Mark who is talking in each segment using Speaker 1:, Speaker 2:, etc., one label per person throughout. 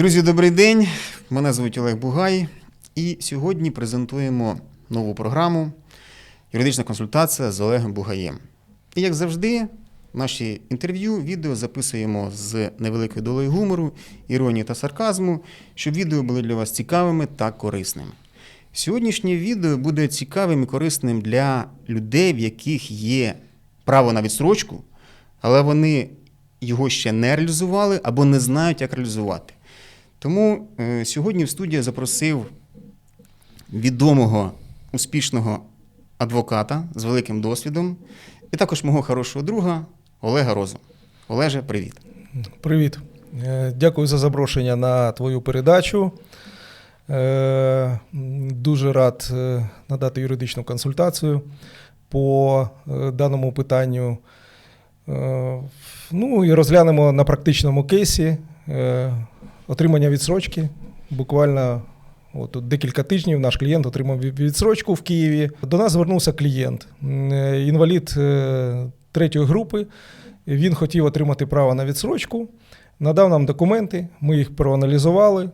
Speaker 1: Друзі, добрий день. Мене звуть Олег Бугай. І сьогодні презентуємо нову програму Юридична консультація з Олегом Бугаєм. І як завжди, наші інтерв'ю, відео записуємо з невеликою долею гумору, іронії та сарказму, щоб відео були для вас цікавими та корисними. Сьогоднішнє відео буде цікавим і корисним для людей, в яких є право на відстрочку, але вони його ще не реалізували або не знають, як реалізувати. Тому е, сьогодні в студію запросив відомого успішного адвоката з великим досвідом, і також мого хорошого друга Олега Розу. Олеже, привіт.
Speaker 2: Привіт. Е, Дякую за запрошення на твою передачу. Е, Дуже рад надати юридичну консультацію по даному питанню. Ну і розглянемо на практичному кейсі отримання відсрочки. Буквально от, декілька тижнів наш клієнт отримав відсрочку в Києві. До нас звернувся клієнт, е, інвалід е, третьої групи. Він хотів отримати право на відсрочку, надав нам документи, ми їх проаналізували,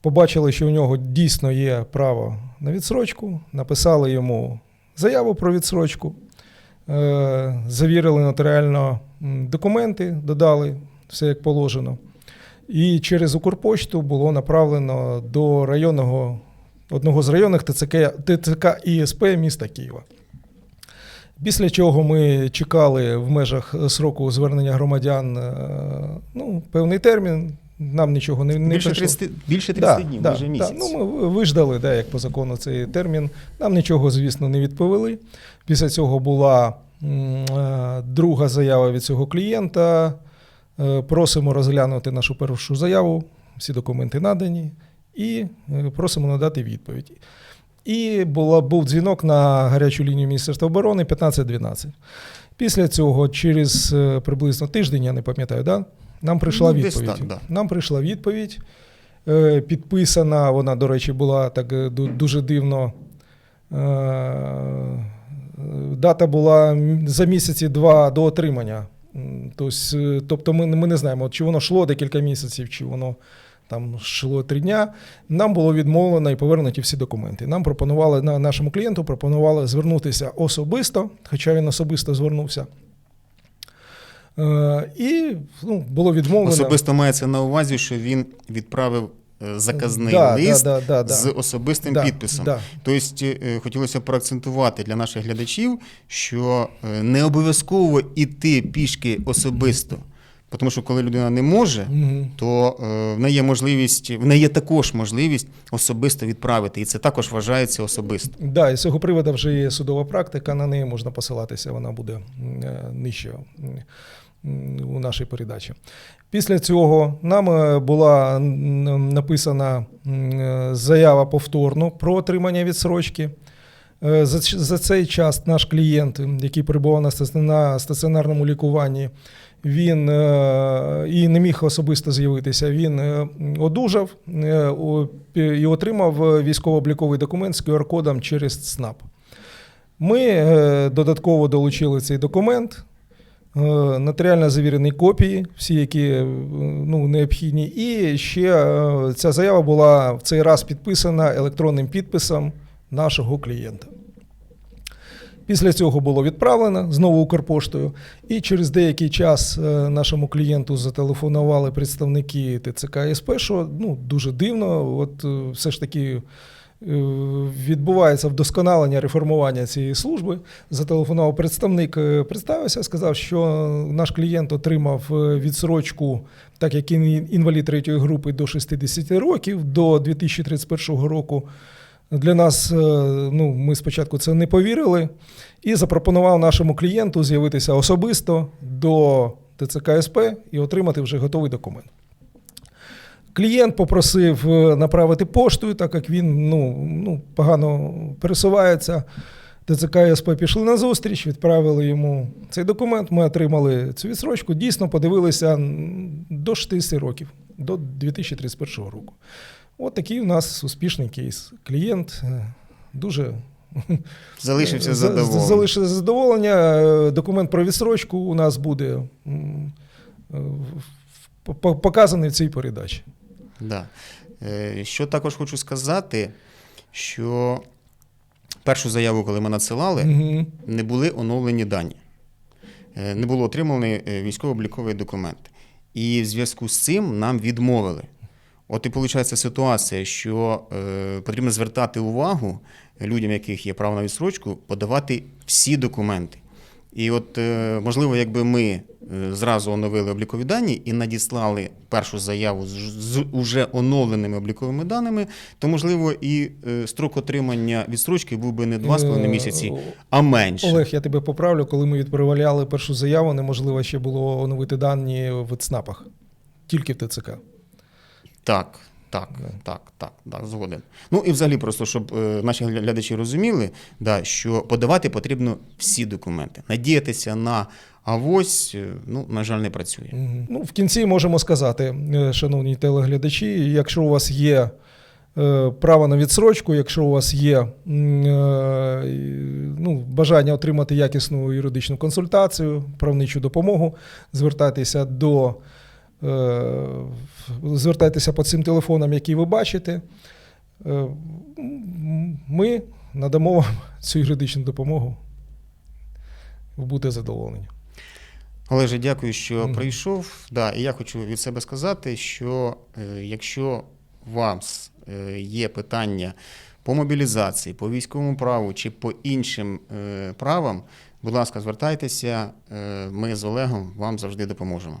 Speaker 2: побачили, що у нього дійсно є право на відсрочку, написали йому заяву про відсрочку, е, завірили нотаріально документи, додали все як положено. І через Укрпошту було направлено до районного, одного з районних ТЦК, ТЦК ІСП міста Києва. Після чого ми чекали в межах сроку звернення громадян е, ну, певний термін. Нам нічого не, не
Speaker 1: Більше
Speaker 2: прийшло.
Speaker 1: 30, більше 30 днів, майже місяць.
Speaker 2: Ну, ми виждали, да, як по закону цей термін. Нам нічого, звісно, не відповіли. Після цього була м, е, друга заява від цього клієнта. Е, Просимо розглянути нашу першу заяву, всі документи надані, і е, просимо надати відповідь. І була, був дзвінок на гарячу лінію Міністерства оборони 1512. Після цього, через е, приблизно тиждень, я не пам'ятаю, да, нам прийшла
Speaker 1: Ну,
Speaker 2: відповідь.
Speaker 1: так, да.
Speaker 2: Нам прийшла відповідь. Підписана, вона, до речі, була так дуже дивно. Дата була за місяці два до отримання. Тобто, е, тобто ми, ми не знаємо, чи воно йшло декілька місяців, чи воно там йшло три дня. Нам було відмовлено і повернуті всі документи. Нам пропонували на нашому клієнту пропонували звернутися особисто, хоча він особисто звернувся. Е, І ну, було відмовлено.
Speaker 1: Особисто мається на увазі, що він відправив заказний
Speaker 2: Да,
Speaker 1: лист
Speaker 2: да, да, да,
Speaker 1: з особистим
Speaker 2: Да,
Speaker 1: підписом.
Speaker 2: да.
Speaker 1: Тобто е, хотілося проакцентувати для наших глядачів, що е, не обов'язково іти пішки особисто. Тому що коли людина не може,
Speaker 2: Мгм.
Speaker 1: то е, в неї є можливість, в неї є також можливість особисто відправити, і це також вважається особисто.
Speaker 2: Да, і з цього приводу вже є судова практика, на неї можна посилатися, вона буде е, нижче у нашій передачі. Після цього нам е, була написана е, заява повторно про отримання відсрочки. Е, За, за цей час наш клієнт, який перебував на на стаціонарному лікуванні, він е, і не міг особисто з'явитися. Він е, одужав і отримав військово-обліковий документ з QR-кодом через СНАП. Ми додатково долучили цей документ, нотаріально завірені копії, всі, які ну, необхідні. І ще ця заява була в цей раз підписана електронним підписом нашого клієнта. Після цього було відправлено знову Укрпоштою, і через деякий час е, нашому клієнту зателефонували представники ТЦК СП, що ну, дуже дивно, от е, все ж таки е, відбувається вдосконалення реформування цієї служби. Зателефонував представник, представився, сказав, що наш клієнт отримав відсрочку, так як інвалід третьої групи до 60 років, до 2031 року. Для нас, е, ну, ми спочатку це не повірили, і запропонував нашому клієнту з'явитися особисто до ТЦК СП і отримати вже готовий документ. Клієнт попросив е, направити поштою, так як він ну, ну, погано пересувається. ТЦК СП пішли на зустріч, відправили йому цей документ. Ми отримали цю відсрочку. Дійсно подивилися до 60 років, до 2031 року. От такий у нас успішний кейс. Клієнт е, дуже
Speaker 1: Залишився
Speaker 2: за-
Speaker 1: задоволений.
Speaker 2: Залишився задоволення. Е, Документ про відсрочку у нас буде е, показаний в цій передачі.
Speaker 1: Да. Е, Що також хочу сказати, що першу заяву, коли ми надсилали,
Speaker 2: Мгм.
Speaker 1: не були оновлені дані, Е, не було отриманий е, військово-обліковий документ. І в зв'язку з цим нам відмовили. От і виходить ситуація, що е, потрібно звертати увагу людям, яких є право на відсрочку, подавати всі документи. І от, е, можливо, якби ми е, зразу оновили облікові дані і надіслали першу заяву з, з уже оновленими обліковими даними, то, можливо, і е, строк отримання відсрочки був би не 2,5
Speaker 2: Е,
Speaker 1: місяці, а менше.
Speaker 2: Олег, я тебе поправлю, коли ми відправляли першу заяву, неможливо ще було оновити дані в ЦНАПах, тільки в ТЦК.
Speaker 1: Так, так, так, так, так, згоден. Ну і взагалі, просто щоб е, наші глядачі розуміли, да, що подавати потрібно всі документи. Надіятися на авось, е, ну, на жаль, не працює.
Speaker 2: Ну, в кінці можемо сказати, е, шановні телеглядачі, якщо у вас є е, право на відсрочку, якщо у вас є е, ну, бажання отримати якісну юридичну консультацію, правничу допомогу, звертайтеся до звертайтеся по цим телефонам, які ви бачите. Е, Ми надамо вам цю юридичну допомогу. Ви будете задоволені.
Speaker 1: Олеже, дякую, що прийшов. Да, і я хочу від себе сказати, що е, якщо е, є питання по мобілізації, по військовому праву чи по іншим е, правам, будь ласка, звертайтеся. Е, ми з Олегом вам завжди допоможемо.